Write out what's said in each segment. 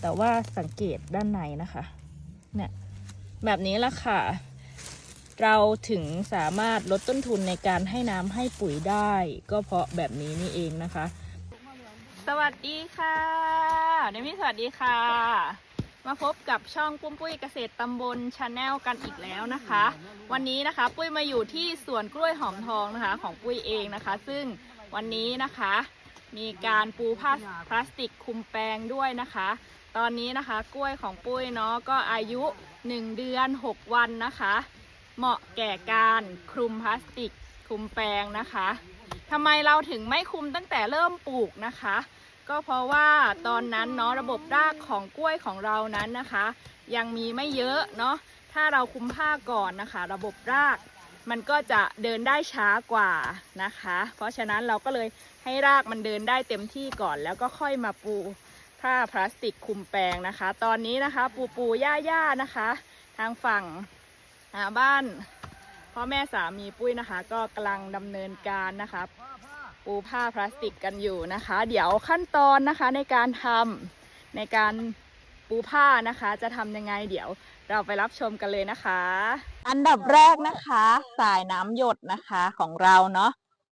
แต่ว่าสังเกตด้านในนะคะเนี่ยแบบนี้ละค่ะ เราถึงสามารถลดต้นทุนในการให้น้ำให้ปุ๋ยได้ ก็เพราะแบบนี้นี่เองนะคะ สวัสดีค่ะเดมี่สวัสดีค่ะ มาพบกับช่องปุ้มปุ้ยเกษตรตำบลชาแนลกันอีกแล้วนะคะ วันนี้นะคะ ปุ้ยมาอยู่ที่สวนกล้วยหอมทองนะคะ ของปุ้ยเองนะคะ ซึ่งวันนี้นะคะ มีการปูผ้าพลาสติกคุมแปลงด้วยนะคะ ตอนนี้นะคะ กล้วยของปุ้ยเนาะก็อายุ 1 เดือน 6 วันนะคะ เหมาะแก่การคลุมพลาสติกคลุมแปลงนะคะทำไมเราถึงไม่คลุมตั้งแต่เริ่มปลูกนะคะ ก็เพราะว่าตอนนั้นเนาะระบบรากของกล้วยของเรานั้นนะคะ ยังมีไม่เยอะเนาะถ้าเราคลุมผ้าก่อนนะคะ ระบบรากมันก็จะเดินได้ช้ากว่านะคะ เพราะฉะนั้นเราก็เลยให้รากมันเดินได้เต็มที่ก่อนแล้วก็ค่อยมาปู ผ้าพลาสติกคุมแปลงนะคะ ตอนนี้นะคะ ปูปูย่าย่าๆนะคะ ทางฝั่งบ้านพ่อแม่สามีปุ้ยนะคะ ก็กำลังดำเนินการนะคะ ปูผ้าพลาสติกกันอยู่นะคะ เดี๋ยวขั้นตอนนะคะในการทำในการปูผ้านะคะ จะทำยังไงเดี๋ยวเราไปรับชมกันเลยนะคะ อันดับแรกนะคะ สายน้ำหยดนะคะของเราเนาะ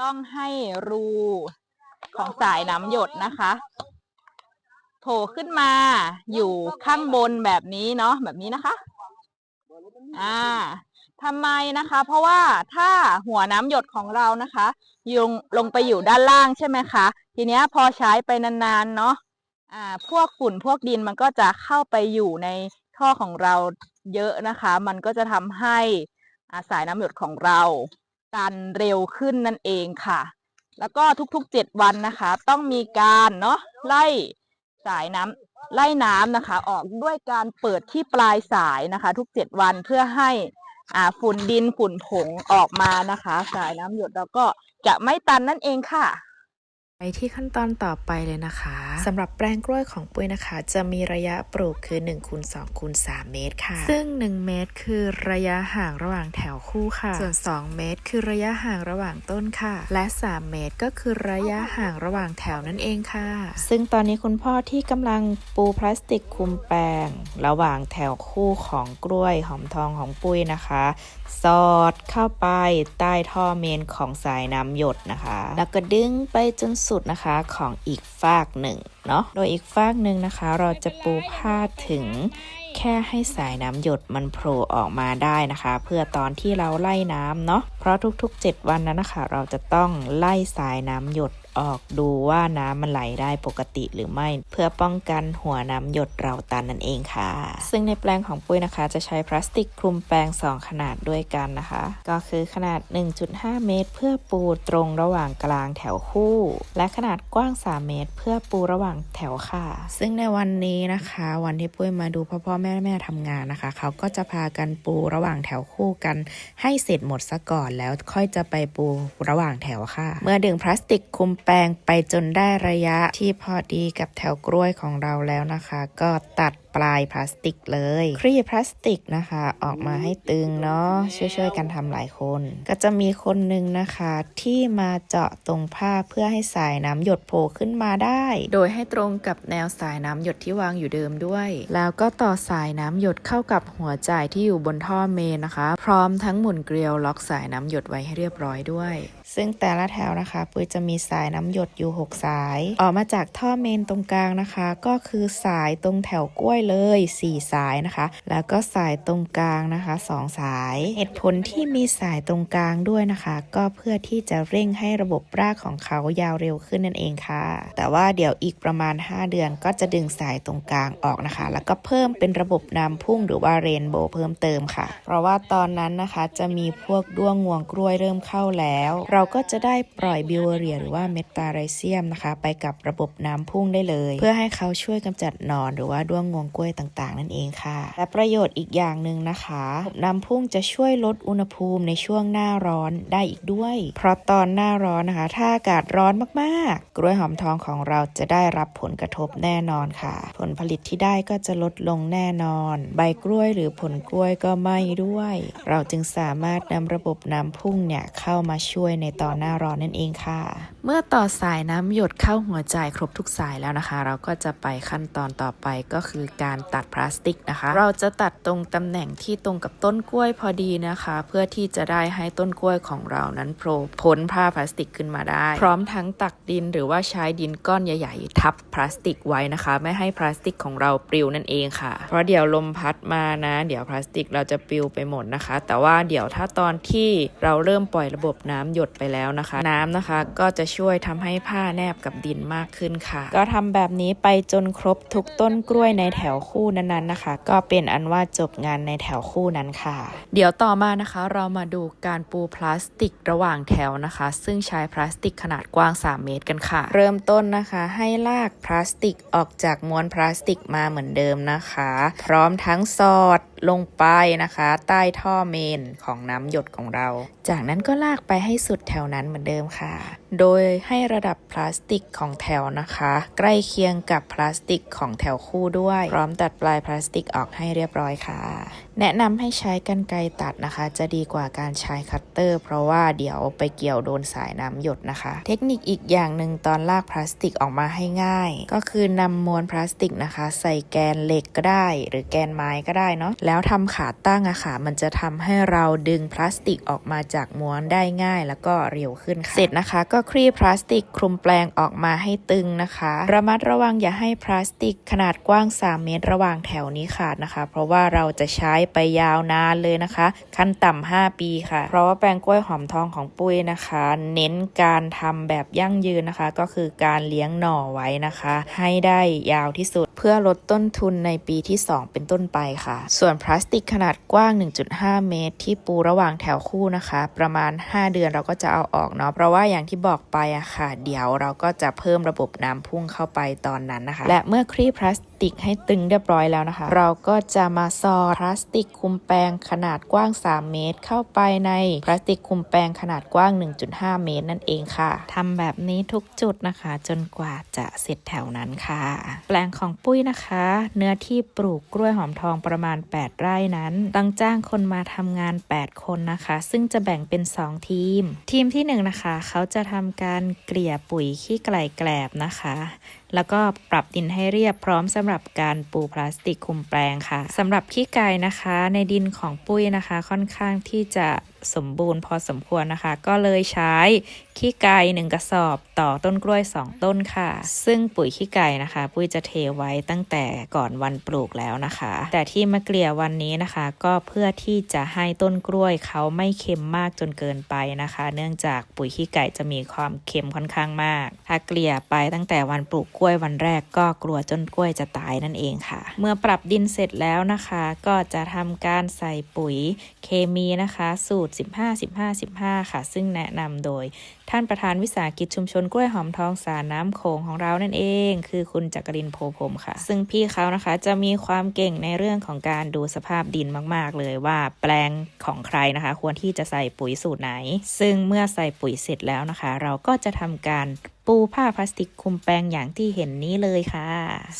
ต้องให้รูของสายน้ำหยดนะคะ ผล่ขึ้นมา อยู่ข้างบนแบบนี้เนาะแบบนี้นะคะ อ่าทำไมนะคะ เพราะว่าถ้าหัวน้ำหยดของเรานะคะลงลงไปอยู่ด้านล่างใช่ไหมคะ ทีเนี้ยพอใช้ไปนานๆเนาะอ่า พวกฝุ่นพวกดินมันก็จะเข้าไปอยู่ในท่อของเราเยอะนะคะ มันก็จะทำให้อาสายน้ำหยดของเราตันเร็วขึ้นนั่นเองค่ะ แล้วก็ทุกๆเจ็ดวันนะคะ ต้องมีการเนาะไล่ สายน้ำไล่น้ำนะคะ ออกด้วยการเปิดที่ปลายสายนะคะ ทุกเจ็ดวันเพื่อให้อ่าฝุ่นดินฝุ่นผงออกมานะคะ สายน้ำหยดเราก็จะไม่ตันนั่นเองค่ะ ไปที่ขั้นตอนต่อไปเลยนะคะสำหรับแปลงกล้วยของปุ้ยนะคะ จะมีระยะปลูกคือ1คูณ2คูณ3เมตรค่ะ ซึ่ง 1 เมตร คือระยะห่างระหว่างแถวคู่ค่ะ ส่วน 2 เมตร คือระยะห่างระหว่างต้นค่ะ และ 3 เมตรก็คือระยะห่างระหว่างแถวนั่นเองค่ะ ซึ่งตอนนี้คุณพ่อที่กำลังปูพลาสติกคลุมแปลง ระหว่างแถวคู่ของกล้วยหอมทองของปุ้ยนะคะ สอดเข้าไปใต้ท่อเมนของสายน้ำหยดนะคะ แล้วก็ดึงไปจนสุดนะคะของอีกฝากหนึ่งเนาะ โดยอีกฝากหนึ่งนะคะ เราจะปูผ้าถึงแค่ให้สายน้ำหยดมันโผล่ออกมาได้นะคะ เพื่อตอนที่เราไล่น้ำเนาะ ราะทุกๆ 7 วันนั้นนะคะเราจะต้องไล่สายน้ำหยดออกดูว่าน้ำมันไหลได้ปกติหรือไม่ เพื่อป้องกันหัวน้ำหยดเราตันนั่นเองค่ะ ซึ่งในแปลงของปุ้ยนะคะ จะใช้พลาสติกคลุมแปลง 2 ขนาดด้วยกันนะคะ ก็คือขนาด 1.5 เมตร เพื่อปูตรงระหว่างกลางแถวคู่ และขนาดกว้าง 3 เมตร เพื่อปูระหว่างแถวค่ะ ซึ่งในวันนี้นะคะ วันที่ปุ้ยมาดูพ่อพ่อแม่แม่ทำงานนะคะ เขาก็จะพากันปูระหว่างแถวคู่กัน ให้เสร็จหมดซะก่อนแล้วค่อยจะไปปูระหว่างแถวค่ะ เมื่อดึงพลาสติกคลุมแปลงไปจนได้ระยะที่พอดีกับแถวกล้วยของเราแล้วนะคะ ก็ตัด ปลายพลาสติกเลยคลี่พลาสติกนะคะ ออกมาให้ตึงเนาะช่วยๆกันทำหลายคน ก็จะมีคนหนึ่งนะคะ ที่มาเจาะตรงผ้าเพื่อให้สายน้ำหยดโผล่ขึ้นมาได้ โดยให้ตรงกับแนวสายน้ำหยดที่วางอยู่เดิมด้วย แล้วก็ต่อสายน้ำหยดเข้ากับหัวจ่ายที่อยู่บนท่อเมนนะคะ พร้อมทั้งหมุนเกลียวล็อกสายน้ำหยดไว้ให้เรียบร้อยด้วย ซึ่งแต่ละแถวนะคะปุ้ยจะมีสายน้ำหยดอยู่ 6 สาย ออกมาจากท่อเมนตรงกลางนะคะ ก็คือสายตรงแถวกล้วยเลย 4 สายนะคะ แล้วก็สายตรงกลางนะคะ2สาย เหตุผลที่มีสายตรงกลางด้วยนะคะ ก็เพื่อที่จะเร่งให้ระบบรากของเขายาวเร็วขึ้นนั่นเองค่ะ แต่ว่าเดี๋ยวอีกประมาณ 5 เดือนก็จะดึงสายตรงกลางออกนะคะ แล้วก็เพิ่มเป็นระบบน้ำพุ่งหรือว่าเรนโบว์เพิ่มเติมค่ะ เพราะว่าตอนนั้นนะคะจะมีพวกด้วงงวงกล้วยเริ่มเข้าแล้วเราราก็จะได้ปล่อยบิวเรียหรือว่าเมตาไรเซียมนะคะ ไปกับระบบน้ำพุ่งได้เลย เพื่อให้เขาช่วยกำจัดหนอนหรือว่าด้วงงวงกล้วยต่างๆ นั่นเองค่ะ และประโยชน์อีกอย่างหนึ่งนะคะระบบน้ำพุ่งจะช่วยลดอุณหภูมิในช่วงหน้าร้อนได้อีกด้วย เพราะตอนหน้าร้อนนะคะ ถ้าอากาศร้อนมากๆ กล้วยหอมทองของเราจะได้รับผลกระทบแน่นอนค่ะ ผลผลิตที่ได้ก็จะลดลงแน่นอน ใบกล้วยหรือผลกล้วยก็ไม่ด้วย เราจึงสามารถนำระบบน้ำพุ่งเนี่ยเข้ามาช่วยในตอนหน้าร้อนนั่นเองค่ะ เมื่อต่อสายน้ำหยดเข้าหัวใจครบทุกสายแล้วนะคะ เราก็จะไปขั้นตอนต่อไปก็คือการตัดพลาสติกนะคะ เราจะตัดตรงตำแหน่งที่ตรงกับต้นกล้วยพอดีนะคะ เพื่อที่จะได้ให้ต้นกล้วยของเรานั้นโผล่พ้นผ้าพลาสติกขึ้นมาได้ พร้อมทั้งตักดินหรือว่าใช้ดินก้อนใหญ่ ๆ ทับพลาสติกไว้นะคะ ไม่ให้พลาสติกของเราปลิวนั่นเองค่ะ เพราะเดี๋ยวลมพัดมานะ เดี๋ยวพลาสติกเราจะปลิวไปหมดนะคะ แต่ว่าเดี๋ยวถ้าตอนที่เราเริ่มปล่อยระบบน้ำหยดไปแล้วนะคะ น้ำนะคะก็จะช่วยทำให้ผ้าแนบกับดินมากขึ้นค่ะ ก็ทำแบบนี้ไปจนครบทุกต้นกล้วยในแถวคู่นั้นๆนะคะ ก็เป็นอันว่าจบงานในแถวคู่นั้นค่ะ เดี๋ยวต่อมานะคะเรามาดูการปูพลาสติกระหว่างแถวนะคะ ซึ่งใช้พลาสติกขนาดกว้าง 3 เมตรกันค่ะ เริ่มต้นนะคะให้ลากพลาสติกออกจากม้วนพลาสติกมาเหมือนเดิมนะคะ พร้อมทั้งสอดลงไปนะคะ ใต้ท่อเมนของน้ำหยดของเรา จากนั้นก็ลากไปให้สุดแถวนั้นเหมือนเดิมค่ะ โดยให้ระดับพลาสติกของแถวนะคะ ใกล้เคียงกับพลาสติกของแถวคู่ด้วย พร้อมตัดปลายพลาสติกออกให้เรียบร้อยค่ะ แนะนำให้ใช้กรรไกรตัดนะคะ จะดีกว่าการใช้คัตเตอร์ เพราะว่าเดี๋ยวไปเกี่ยวโดนสายน้ำหยดนะคะ เทคนิคอีกอย่างหนึ่งตอนลากพลาสติกออกมาให้ง่าย ก็คือนำมวลพลาสติกนะคะ ใส่แกนเหล็กก็ได้ หรือแกนไม้ก็ได้เนาะแล้วทำขาตั้งอะค่ะ มันจะทำให้เราดึงพลาสติกออกมาจากม้วนได้ง่าย แล้วก็เร็วขึ้นค่ะเสร็จนะคะ ก็คลี่พลาสติกคลุมแปลงออกมาให้ตึงนะคะ ระมัดระวังอย่าให้พลาสติกขนาดกว้าง 3 เมตร ระหว่างแถวนี้ขาดนะคะ เพราะว่าเราจะใช้ไปยาวนานเลยนะคะ ขั้นต่ำ5ปีค่ะ เพราะว่าแปลงกล้วยหอมทองของปุ้ยนะคะ เน้นการทำแบบยั่งยืนนะคะ ก็คือการเลี้ยงหน่อไว้นะคะ ให้ได้ยาวที่สุด เพื่อลดต้นทุนในปีที่ 2 เป็นต้นไปค่ะ ส่วนพลาสติกขนาดกว้าง 1.5 เมตร ที่ปูระหว่างแถวคู่นะคะ ประมาณ 5 เดือนเราก็จะเอาออกเนาะเพราะว่าอย่างที่บอกไปอะค่ะ เดี๋ยวเราก็จะเพิ่มระบบน้ำพุ่งเข้าไปตอนนั้นนะคะ และเมื่อคลี่พลาสติก ติกให้ตึงเรียบร้อยแล้วนะคะ เราก็จะมาสอดพลาสติกคุมแปลงขนาดกว้าง 3 เมตร เข้าไปในพลาสติกคุมแปลงขนาดกว้าง 1.5 เมตรนั่นเองค่ะทำแบบนี้ทุกจุดนะคะ จนกว่าจะเสร็จแถวนั้นค่ะ แปลงของปุ้ยนะคะ เนื้อที่ปลูกกล้วยหอมทองประมาณ 8 ไร่นั้นต้องจ้างคนมาทำงาน 8 คนนะคะ ซึ่งจะแบ่งเป็น 2 ทีม ทีมที่ 1 นะคะ เขาจะทำการเกลี่ยปุ๋ยขี้ไก่แกลบนะคะ แล้วก็ปรับดินให้เรียบพร้อมสำหรับการปูพลาสติกคุมแปลงค่ะสำหรับขี้ไก่นะคะ ในดินของปุ้ยนะคะ ค่อนข้างที่จะ สมบูรณ์พอสมควรนะคะ ก็เลยใช้ขี้ไก่หนึ่งกระสอบต่อต้นกล้วย 2 ต้นค่ะ ซึ่งปุ๋ยขี้ไก่นะคะ ปุ้ยจะเทไว้ตั้งแต่ก่อนวันปลูกแล้วนะคะ แต่ที่มาเกลี่ยวันนี้นะคะ ก็เพื่อที่จะให้ต้นกล้วยเขาไม่เค็มมากจนเกินไปนะคะ เนื่องจากปุ๋ยขี้ไก่จะมีความเค็มค่อนข้างมาก ถ้าเกลี่ยไปตั้งแต่วันปลูกกล้วยวันแรกก็กลัวจนกล้วยจะตายนั่นเองค่ะ เมื่อปรับดินเสร็จแล้วนะคะ ก็จะทำการใส่ปุ๋ยเคมีนะคะ สูตร15 15 15 ค่ะ ซึ่งแนะนำโดย ท่านประธานวิสาหกิจชุมชนกล้วยหอมทองสารน้ำโขงของเรานั่นเอง คือคุณจักรินโพพรมค่ะ ซึ่งพี่เขานะคะจะมีความเก่งในเรื่องของการดูสภาพดินมาก ๆ เลยว่าแปลงของใครนะคะ ควรที่จะใส่ปุ๋ยสูตรไหน ซึ่งเมื่อใส่ปุ๋ยเสร็จแล้วนะคะ เราก็จะทำการปูผ้าพลาสติกคลุมแปลงอย่างที่เห็นนี้เลยค่ะ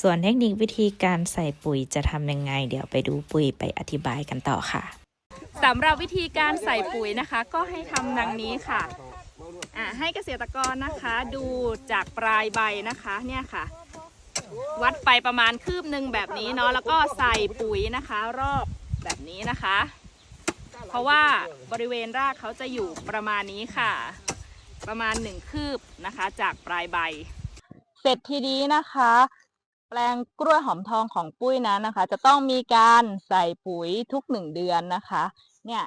ส่วนเทคนิควิธีการใส่ปุ๋ยจะทำยังไง เดี๋ยวไปดูปุ๋ยไปอธิบายกันต่อค่ะ สำหรับวิธีการใส่ปุ๋ยนะคะ ก็ให้ทำดังนี้ค่ะอ่าให้เกษตรกรนะคะดูจากปลายใบนะคะเนี่ยค่ะ วัดไปประมาณคืบหนึ่งแบบนี้เนาะแล้วก็ใส่ปุ๋ยนะคะรอบแบบนี้นะคะ เพราะว่าบริเวณรากเขาจะอยู่ประมาณนี้ค่ะ ประมาณหนึ่งคืบนะคะ จากปลายใบ เสร็จทีนี้นะคะ แปลงกล้วยหอมทองของปุ้ยนั้นนะคะ จะต้องมีการใส่ปุ๋ยทุกหนึ่งเดือนนะคะ เนี่ย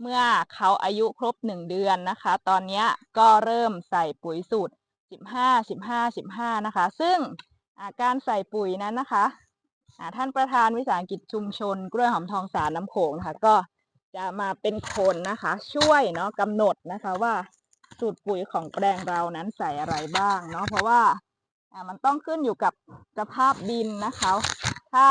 เมื่อเขาอายุครบหนึ่งเดือนนะคะ ตอนนี้ก็เริ่มใส่ปุ๋ยสูตร 15 15 15 นะคะ ซึ่งาการใส่ปุ๋ยนั้นนะคะท่านประธานวิสาหกิจชุมชน กล้วยหอมทองสารน้ำโขงนะคะก็จะมาเป็นคนนะคะ ช่วยเนาะกำหนดนะคะว่าสูตรปุ๋ยของแปลงเรานั้นใส่อะไรบ้างเนาะเพราะว่า อ่ามันต้องขึ้นอยู่กับสภาพดินนะคะ ถ้า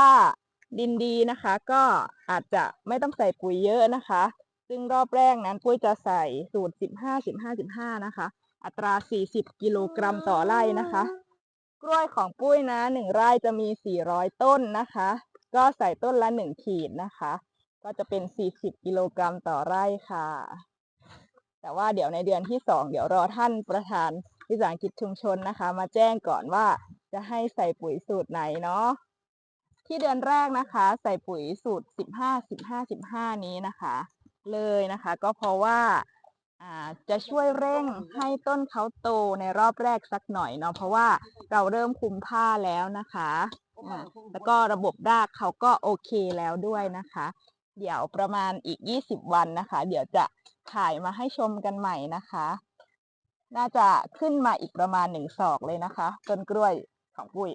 ดินดีนะคะ ก็อาจจะไม่ต้องใส่ปุ๋ยเยอะนะคะ ซึ่งรอบแรกนั้นปุ้ยจะใส่สูตร 15 15 15 นะคะ อัตรา 40 กิโลกรัมต่อไร่นะคะ กล้วยของปุ้ยนะหนึ่งไร่จะมี 400 ต้นนะคะ ก็ใส่ต้นละ 1 ขีดนะคะ ก็จะเป็น 40 กิโลกรัมต่อไร่ค่ะ แต่ว่าเดี๋ยวในเดือนที่ 2 เดี๋ยวรอท่านประธาน วิสาหกิจชุมชนนะคะ มาแจ้งก่อนว่าจะให้ใส่ปุ๋ยสูตรไหนเนาะที่เดือนแรกนะคะ ใส่ปุ๋ยสูตรสิบห้าสิบห้าสิบห้านี้นะคะ เลยนะคะ ก็เพราะว่าจะช่วยเร่งให้ต้นเขาโตในรอบแรกสักหน่อยเนาะเพราะว่าเราเริ่มคุมผ้าแล้วนะคะแล้วก็ระบบรากเขาก็โอเคแล้วด้วยนะคะ เดี๋ยวประมาณอีก 20 วันนะคะ เดี๋ยวจะถ่ายมาให้ชมกันใหม่นะคะ น่าจะขึ้นมาอีกประมาณหนึ่งศอกเลยนะคะ ต้นกล้วยของปุ้ย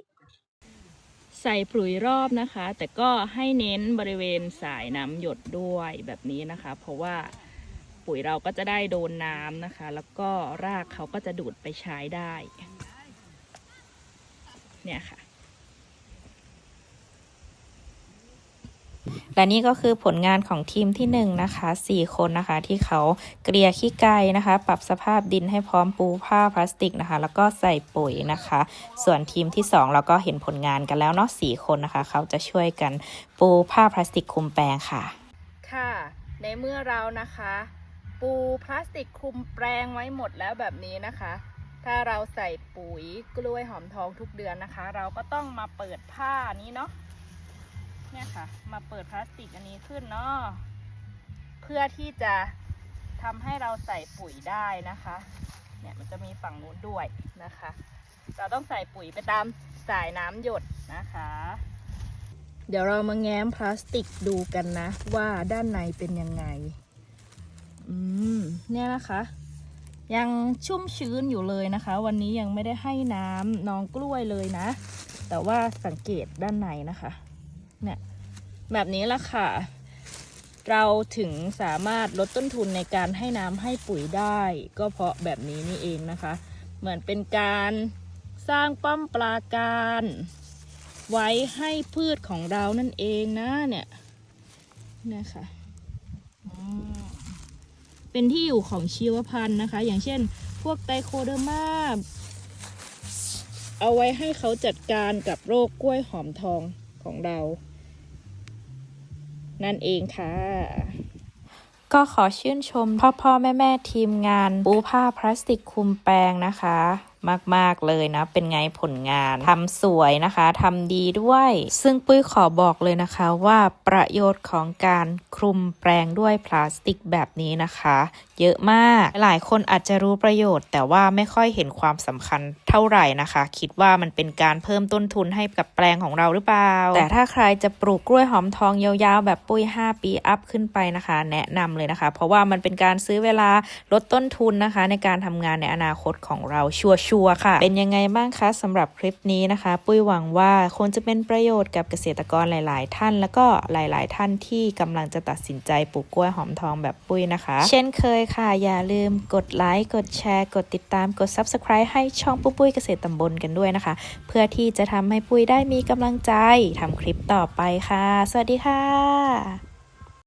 ใส่ปุ๋ยรอบนะคะ แต่ก็ให้เน้นบริเวณสายน้ำหยดด้วยแบบนี้นะคะ เพราะว่าปุ๋ยเราก็จะได้โดนน้ำนะคะ แล้วก็รากเขาก็จะดูดไปใช้ได้ เนี่ยค่ะ และนี่ก็คือผลงานของทีมที่1นงนะคะ4 คนนะคะ ที่เขาเกลี่ยขี้ไก่นะคะ ปรับสภาพดินให้พร้อมปูผ้าพลาสติกนะคะ แล้วก็ใส่ปุ๋ยนะคะ ส่วนทีมที่ 2 เราก็เห็นผลงานกันแล้วเนาะสคนนะคะ เขาจะช่วยกันปูผ้าพลาสติกคลุมแปลงค่ะ ค่ะ ในเมื่อเรานะคะ ปูพลาสติกคลุมแปลงไว้หมดแล้วแบบนี้นะคะ ถ้าเราใส่ปุ๋ยกล้วยหอมทองทุกเดือนนะคะ เราก็ต้องมาเปิดผ้านี้เนาะ เนี่ยค่ะ มาเปิดพลาสติกอันนี้ขึ้นเนาะเพื่อที่จะทำให้เราใส่ปุ๋ยได้นะคะ เนี่ยมันจะมีฝั่งนู้นด้วยนะคะ เราต้องใส่ปุ๋ยไปตามสายน้ำหยดนะคะ เดี๋ยวเรามาแง้มพลาสติกดูกันนะ ว่าด้านในเป็นยังไง อืม เนี่ยนะคะ ยังชุ่มชื้นอยู่เลยนะคะ วันนี้ยังไม่ได้ให้น้ำน้องกล้วยเลยนะ แต่ว่าสังเกตด้านในนะคะ เนี่ยแบบนี้ละค่ะ เราถึงสามารถลดต้นทุนในการให้น้ำให้ปุ๋ยได้ ก็เพราะแบบนี้นี่เองนะคะ เหมือนเป็นการสร้างป้อมปราการ ไว้ให้พืชของเรานั่นเองนะเนี่ยเนี่ยค่ะเป็นที่อยู่ของชีวพันธุ์นะคะ อย่างเช่น พวกไตโคเดอร์มาเอาไว้ให้เขาจัดการกับโรคกล้วยหอมทองของเรา นั่นเองค่ะ ก็ขอชื่นชมพ่อพ่อแม่แม่ทีมงานปูผ้าพลาสติกคลุมแปลงนะคะมาก ๆ เลยนะ เป็นไงผลงานทำสวยนะคะทำดีด้วย ซึ่งปุ้ยขอบอกเลยนะคะว่าประโยชน์ของการคลุมแปลงด้วยพลาสติกแบบนี้นะคะ เยอะมาก หลายคนอาจจะรู้ประโยชน์ แต่ว่าไม่ค่อยเห็นความสำคัญ เท่าไหร่นะคะ คิดว่ามันเป็นการเพิ่มต้นทุนให้กับแปลงของเราหรือเปล่า แต่ถ้าใครจะปลูกกล้วยหอมทองยาวๆ แบบปุ้ย 5 ปีอัพขึ้นไปนะคะ แนะนำเลยนะคะ เพราะว่ามันเป็นการซื้อเวลาลดต้นทุนนะคะ ในการทำงานในอนาคตของเราชัวร์ๆค่ะ เป็นยังไงบ้างคะสำหรับคลิปนี้นะคะ ปุ้ยหวังว่าคงจะเป็นประโยชน์กับเกษตรกรหลาย ๆ ท่าน แล้วก็หลาย ๆ ท่านที่กำลังจะตัดสินใจปลูกกล้วยหอมทองแบบปุ้ยนะคะ เช่นเคยค่ะ อย่าลืมกดไลค์กดแชร์ กดติดตามกด Subscribe ให้ช่องปุ้ยปุ้ยเกษตรตำบลกันด้วยนะคะ เพื่อที่จะทำให้ปุ้ยได้มีกำลังใจทำคลิปต่อไปค่ะ สวัสดีค่ะ